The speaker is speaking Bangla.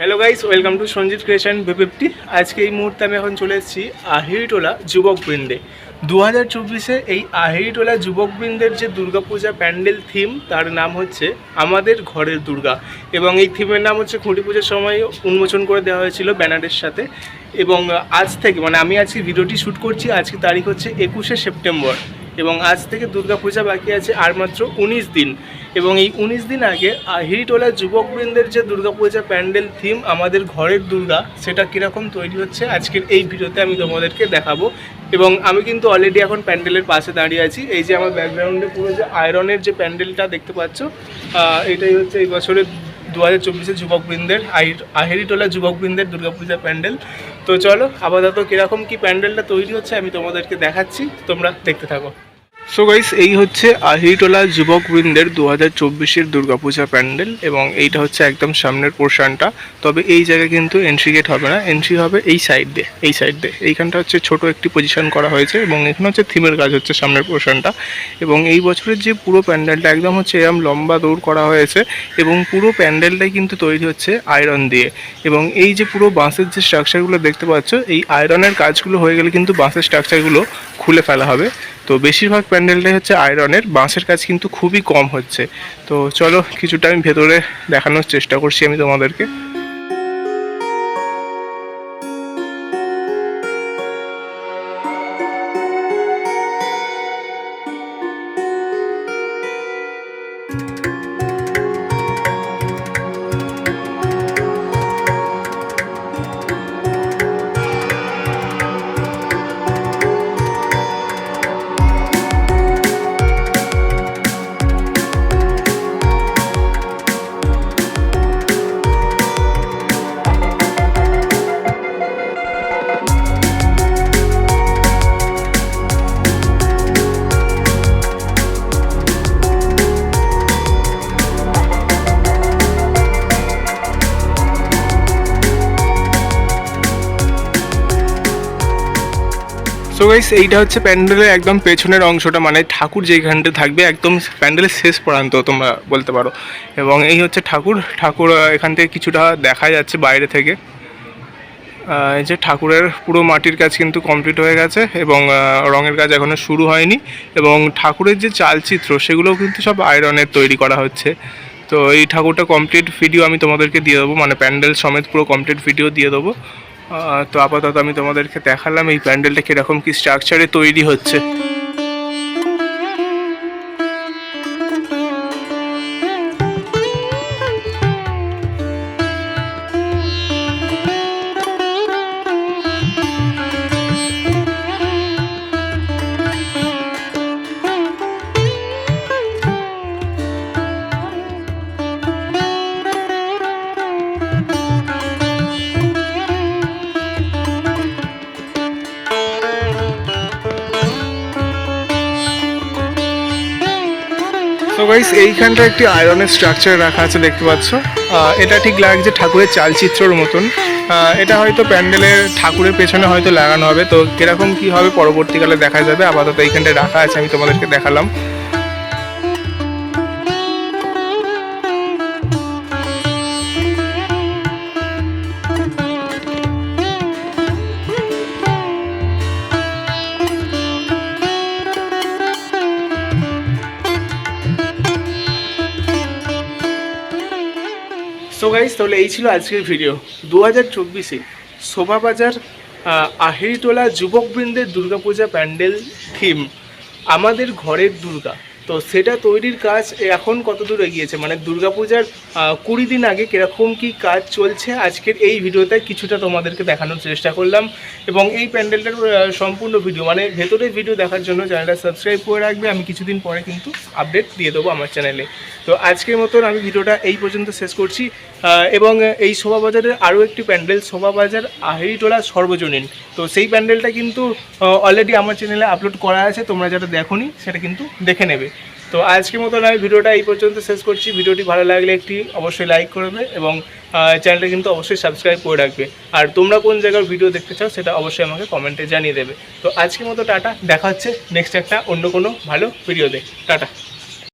Welcome to Sanjit creation fifty আজকে এই মুহূর্তে আমি এখন চলে এসেছি আহিরিটোলা যুবকবৃন্দে দু হাজার চব্বিশে এই আহিরিটোলা যুবকবৃন্দের যে দুর্গাপূজা প্যান্ডেল থিম তার নাম হচ্ছে আমাদের ঘরের দুর্গা। এবং এই থিমের নাম হচ্ছে খুঁটি পুজোর সময় উন্মোচন করে দেওয়া হয়েছিল ব্যানারের সাথে। এবং আজ থেকে মানে আমি আজকে ভিডিওটি শ্যুট করছি, আজকে তারিখ হচ্ছে একুশে সেপ্টেম্বর। এবং আজ থেকে দুর্গাপূজা বাকি আছে আর মাত্র উনিশ দিন। এবং এই উনিশ দিন আগে আহিরিটোলা যুবকবৃন্দের যে দুর্গাপূজা প্যান্ডেল থিম আমাদের ঘরের দুর্গা, সেটা কীরকম তৈরি হচ্ছে আজকের এই ভিডিওতে আমি তোমাদেরকে দেখাবো। এবং আমি কিন্তু অলরেডি এখন প্যান্ডেলের পাশে দাঁড়িয়ে আছি। এই যে আমার ব্যাকগ্রাউন্ডে পুরো যে আয়রনের যে প্যান্ডেলটা দেখতে পাচ্ছ এটাই হচ্ছে এই বছরের দু হাজার চব্বিশে যুবকবৃন্দের আহি- আহিরিটোলা যুবকবৃন্দের দুর্গাপূজা প্যান্ডেল। তো চলো, আপাতত কীরকম কি প্যান্ডেলটা তৈরি হচ্ছে আমি তোমাদেরকে দেখাচ্ছি, তোমরা দেখতে থাকো। সো গাইস এই হচ্ছে আহিরিটোলা যুবকবৃন্দের দু হাজার চব্বিশের দুর্গাপূজা প্যান্ডেল এবং এইটা হচ্ছে একদম সামনের পোর্শনটা। তবে এই জায়গায় কিন্তু এন্ট্রি গেট হবে না। এন্ট্রি হবে এই সাইড দিয়ে, এই সাইড দিয়ে। এইখানটা হচ্ছে ছোট একটি পজিশন করা হয়েছে এবং এখানে হচ্ছে থিমের কাজ হচ্ছে সামনের পোর্শনটা। এবং এই বছরের যে পুরো প্যান্ডেলটা একদম হচ্ছে এরম লম্বা দৌড় করা হয়েছে এবং পুরো প্যান্ডেলটাই কিন্তু তৈরি হচ্ছে আয়রন দিয়ে। এবং এই যে পুরো বাঁশের যে স্ট্রাকচারগুলো দেখতে পাচ্ছ, এই আয়রনের কাজগুলো হয়ে গেলে কিন্তু বাঁশের স্ট্রাকচারগুলো খুলে ফেলা হবে। তো বেশিরভাগ প্যান্ডেলটাই হচ্ছে আয়রনের, বাঁশের কাজ কিন্তু খুবই কম হচ্ছে। তো চলো, কিছুটা আমি ভেতরে দেখানোর চেষ্টা করছি আমি তোমাদেরকে। সো গাইস এইটা হচ্ছে প্যান্ডেলের একদম পেছনের অংশটা মানে ঠাকুর যেইখানটা থাকবে, একদম প্যান্ডেলের শেষ প্রান্ত, তোমরা বলতে পারো। এবং এই হচ্ছে ঠাকুর। ঠাকুর এখান থেকে কিছুটা দেখা যাচ্ছে বাইরে থেকে। এই যে ঠাকুরের পুরো মাটির কাজ কিন্তু কমপ্লিট হয়ে গেছে এবং রঙের কাজ এখনও শুরু হয়নি। এবং ঠাকুরের যে চালচিত্র, সেগুলোও কিন্তু সব আয়রনের তৈরি করা হচ্ছে। তো এই ঠাকুরটা কমপ্লিট ভিডিও আমি তোমাদেরকে দিয়ে দেবো মানে প্যান্ডেল সমেত পুরো কমপ্লিট ভিডিও দিয়ে দেবো। তো আপাতত আমি তোমাদেরকে দেখালাম এই প্যান্ডেলটা কীরকম কী স্ট্রাকচারে তৈরি হচ্ছে। তো গাইস এইখানটা একটি আয়রনের স্ট্রাকচার রাখা আছে, দেখতে পাচ্ছ। এটা ঠিক লাগছে ঠাকুরের চালচিত্রর মতন। এটা হয়তো প্যান্ডেলের ঠাকুরের পেছনে হয়তো লাগানো হবে। তো কীরকম কি হবে পরবর্তীকালে দেখা যাবে। আপাতত এইখানটায় রাখা আছে, আমি তোমাদেরকে দেখালাম। সো গাইজ তাহলে এই ছিল আজকের ভিডিও দু হাজার চব্বিশে শোভাবাজার আহেরিটোলা যুবকবৃন্দের দুর্গাপূজা প্যান্ডেল থিম আমাদের ঘরের দুর্গা। তো সেটা তৈরির কাজ এখন কত দূর এগিয়েছে? মানে দুর্গাপূজার কুড়ি দিন আগে কীরকম কি কাজ চলছে? আজকের এই ভিডিওতে কিছুটা তোমাদেরকে দেখানোর চেষ্টা করলাম এবং এই প্যান্ডেলটার সম্পূর্ণ ভিডিও মানে ভেতরের ভিডিও দেখার জন্য চ্যানেলটা সাবস্ক্রাইব করে রাখবে। আমি কিছুদিন পরে কিন্তু আপডেট দিয়ে দেবো আমার চ্যানেলে। তো আজকের মতন আমি ভিডিওটা এই পর্যন্ত শেষ করছি। এবং এই শোভাবাজারের আরও একটি প্যান্ডেল, শোভাবাজার আহিরিটোলা সর্বজনীন। তো সেই প্যান্ডেলটা কিন্তু অলরেডি আমার চ্যানেলে আপলোড করা আছে। তোমরা যারা দেখোনি, সেটা কিন্তু দেখে নেবে। তো আজকের মতন আমি ভিডিওটা এই পর্যন্ত শেষ করছি। ভিডিওটি ভালো লাগলে একটি অবশ্যই লাইক করবে এবং চ্যানেলটা কিন্তু অবশ্যই সাবস্ক্রাইব করে রাখবে। আর তোমরা কোন জায়গার ভিডিও দেখতে চাও সেটা অবশ্যই আমাকে কমেন্টে জানিয়ে দেবে। তো আজকের মতো টাটা, দেখা হচ্ছে নেক্সট একটা অন্য কোনো ভালো ভিডিওতে টাটা।